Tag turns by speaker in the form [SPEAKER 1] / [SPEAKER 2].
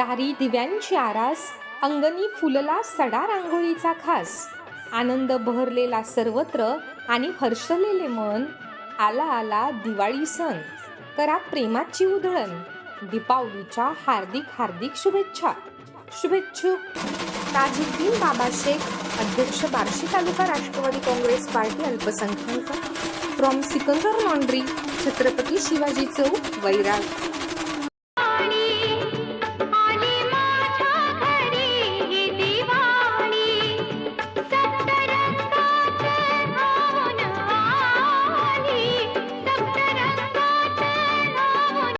[SPEAKER 1] दारी दिव्यांची आरास अंगणी फुलला सडा रांगोळीचा खास. आनंद बहरलेला सर्वत्र आणि हर्षलेले मन आला आला दिवाळी सण. करा प्रेमाची उधळण. दीपावलीच्या हार्दिक हार्दिक शुभेच्छा. शुभेच्छुक ताजुद्दीन बाबा शेख अध्यक्ष बार्शी तालुका राष्ट्रवादी काँग्रेस पार्टी अल्पसंख्याक. From Sikandar laundry Chhatrapati Shivaji Chowk Vairag.